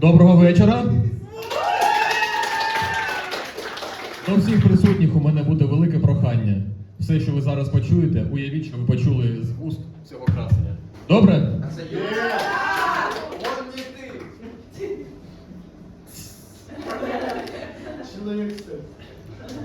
Доброго вечора. До всіх присутніх у мене буде велике прохання. Все, що ви зараз почуєте, уявіть, що ви почули з уст цього красення. Добре?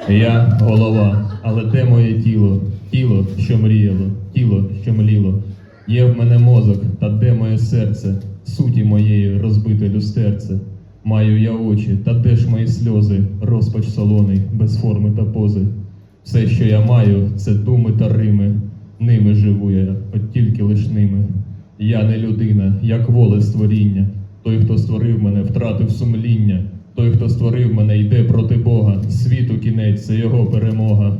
Я голова, але де моє тіло? Тіло, що мріяло, тіло, що мліло. Є в мене мозок, та де моє серце, суті моєї розбите люстерце. Маю я очі, та де ж мої сльози, розпач солоний, без форми та пози. Все, що я маю, це думи та рими. Ними живу я, от тільки лиш ними. Я не людина, як воле створіння. Той, хто створив мене, втратив сумління. Той, хто створив мене, йде проти Бога. Світу кінець це його перемога.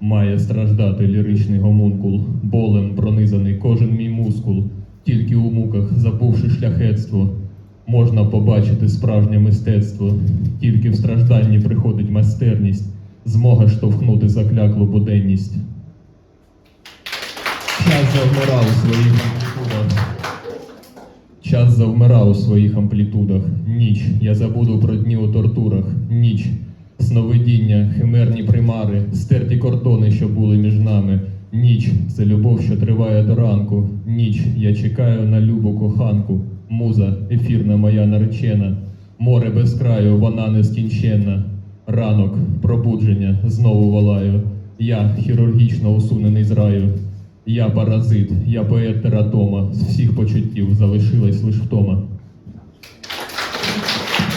Має страждати ліричний гомункул, болем пронизаний кожен можна побачити справжнє мистецтво. Тільки в стражданні приходить майстерність, змога штовхнути закляклу буденність. Час завмирав у своїх амплітудах. Час завмирав у своїх амплітудах. Ніч, я забуду про дні у тортурах. Ніч, сновидіння, химерні примари, стерті кордони, що були між нами. Ніч це любов, що триває до ранку. Ніч, я чекаю на любу коханку. Муза, ефірна моя наречена. Море без краю, вона нескінченна. Ранок, пробудження, знову волаю. Я хірургічно усунений з раю. Я паразит, я поет тератома, з всіх почуттів залишилась лиш втома.